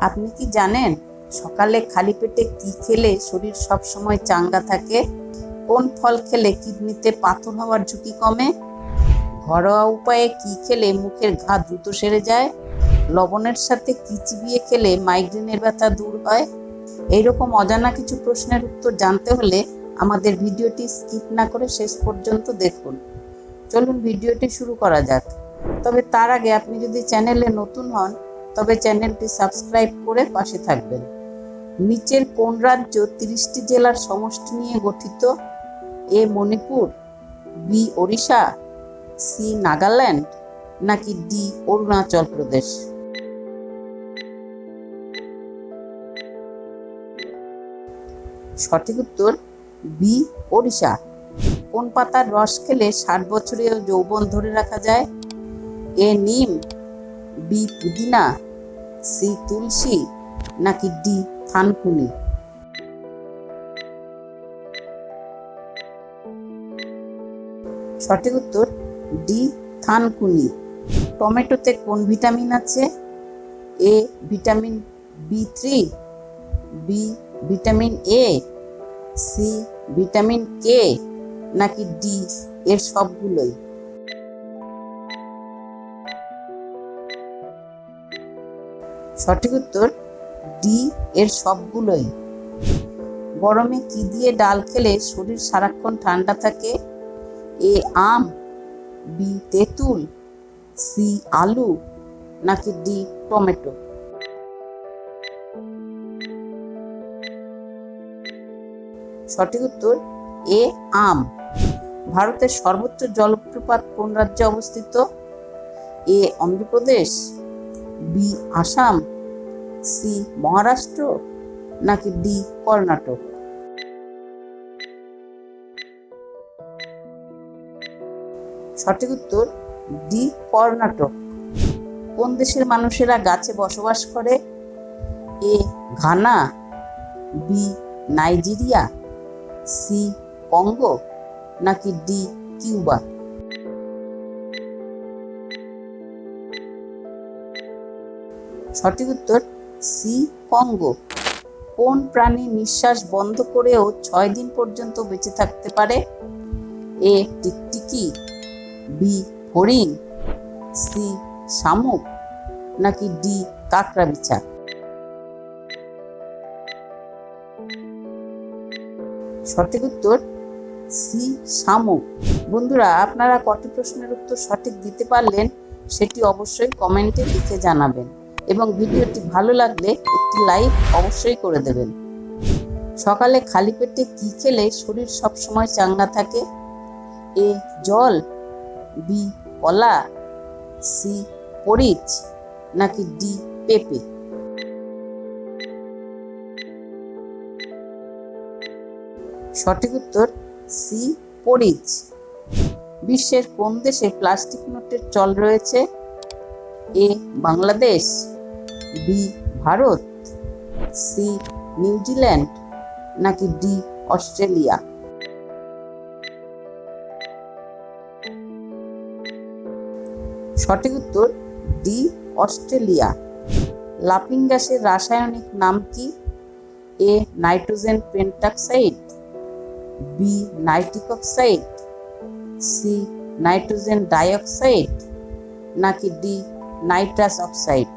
আপনি কি জানেন সকালে খালি পেটে কি খেলে শরীর সব সময় চাঙ্গা থাকে? কোন ফল খেলে কিডনিতে পাথর হওয়ার ঝুঁকি কমে? ঘরোয়া উপায়ে কি খেলে মুখের ঘা দ্রুত সেরে যায়? লবণের সাথে কি চিবিয়ে খেলে মাইগ্রেনের ব্যথা দূর হয়? এইরকম অজানা কিছু প্রশ্নের উত্তর জানতে হলে আমাদের ভিডিওটি স্কিপ না করে শেষ পর্যন্ত দেখুন। চলুন ভিডিওটি শুরু করা যাক। তবে তার আগে আপনি যদি চ্যানেলে নতুন হন তবে চ্যানেলটি সাবস্ক্রাইব করে পাশে থাকবেন। নিচের কোন রাজ্য তিরিশটি জেলার সমষ্টি নিয়ে গঠিত? A Manipur, B Odisha, C Nagaland, নাকি ডি অরুণাচল প্রদেশ? সঠিক উত্তর, বি ওড়িশা। কোন পাতার রস খেলে ষাট বছরেও যৌবন ধরে রাখা যায়? এ নিম, বি পুদিনা সি তুলসী নাকি ডি থানকুনি সঠিক উত্তর ডি থানকুনি টমেটোতে কোন ভিটামিন আছে? A, vitamin B three, B vitamin A, C vitamin K, নাকি ডি এর সবগুলোই? সঠিক উত্তর ডি এর সবগুলোই। গরমে কি দিয়ে ডাল খেলে শরীর সারাক্ষণ ঠান্ডা থাকে? এ আম, বি তেঁতুল, সি আলু, নাকি ডি টমেটো? সঠিক উত্তর এ আম। ভারতের সর্বোচ্চ জলপ্রপাত কোন রাজ্যে অবস্থিত? A Andhra Pradesh B Assam, C Maharashtra, নাকি ডি কর্ণাটক? সঠিক উত্তর, ডি কর্ণাটক। কোন দেশের মানুষেরা গাছে বসবাস করে? A Ghana, B Nigeria, C Congo, নাকি ডি কিউবা? সঠিক উত্তর, সি, কঙ্গো। কোন প্রাণী নিঃশ্বাস বন্ধ করেও ছয় দিন পর্যন্ত বেঁচে থাকতে পারে? এ, টিকটিকি। বি, হরিণ। সি, শামুক। নাকি ডি কাকড়া বিছা সঠিক উত্তর, সি, শামুক। বন্ধুরা, আপনারা কটি প্রশ্নের উত্তর সঠিক দিতে পারলেন, সেটি অবশ্যই কমেন্টে লিখে জানাবেন। এবং ভিডিওটি ভালো লাগলে একটি লাইক অবশ্যই করে দেবেন। সকালে খালি পেটে কি খেলে শরীর সবসময় চাঙ্গা থাকে? এ জল, বি কলা, সি পরিচ, নাকি ডি পেঁপে? সঠিক উত্তর, সি পরিচ। বিশ্বের কোন দেশে প্লাস্টিক নোটের চল রয়েছে? A Bangladesh B Bharat, C New Zealand, নাকি ডি অস্ট্রেলিয়া? সঠিক উত্তর, ডি অস্ট্রেলিয়া। লাফিং গ্যাসের রাসায়নিক নাম কি? A nitrogen pentoxide, B nitric oxide C nitrogen dioxide, নাকি ডি নাইট্রাস অক্সাইড?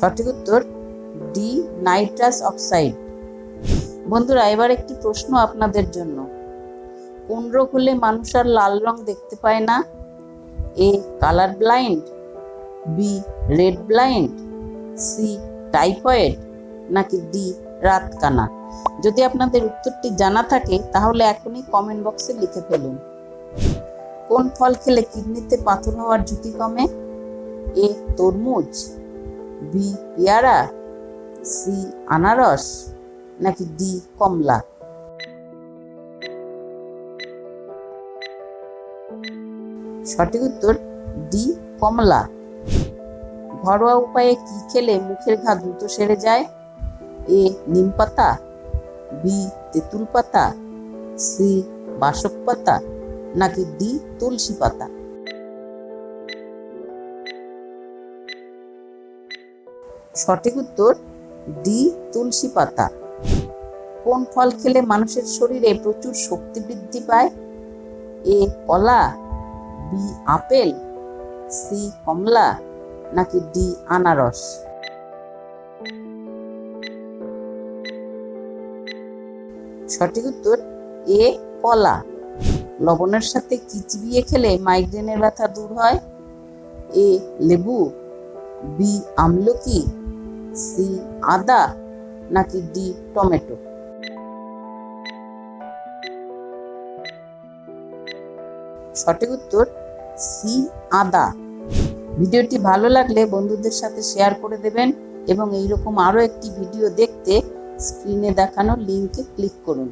সঠিক উত্তর ডি, নাইট্রাস অক্সাইড। বন্ধুরা, এবার একটি প্রশ্ন আপনাদের জন্য। কোন রোগ হলে মানুষ আর লাল রং দেখতে পায় না। A, colour blind. B, red blind. C, typhoid. নাকি ডি, রাতকানা। যদি আপনাদের উত্তরটি জানা থাকে, তাহলে এখনই কমেন্ট বক্সে লিখে ফেলুন। কোন ফল খেলে কিডনিতে পাথর হওয়ার ঝুঁকি কমে? এ, তরমুজ। বি পেয়ারা, সি আনারস, নাকি ডি কমলা? সঠিক উত্তর, ডি কমলা। ঘরোয়া উপায়ে কি খেলে মুখের ঘা দ্রুত সেরে যায়? এ নিম পাতা, বি তেঁতুল পাতা, সি বাসক পাতা, নাকি ডি তুলসী পাতা? সঠিক উত্তর, ডি, তুলসী পাতা। কোন ফল খেলে মানুষের শরীরে প্রচুর শক্তি বৃদ্ধি পায়? এ, কলা, বি, আপেল, সি, কমলা, নাকি ডি, আনারস? সঠিক উত্তর, এ, কলা। লবণের সাথে কি চিবিয়ে খেলে মাইগ্রেনের ব্যথা দূর হয়। এ, লেবু বি আমলকি সি আদা? নাকি ডি টমেটো? সঠিক উত্তর, সি আদা। ভিডিওটি ভালো লাগলে বন্ধুদের সাথে শেয়ার করে দেবেন এবং এইরকম আরও একটি ভিডিও দেখতে স্ক্রিনে দেখানো লিঙ্কে ক্লিক করুন।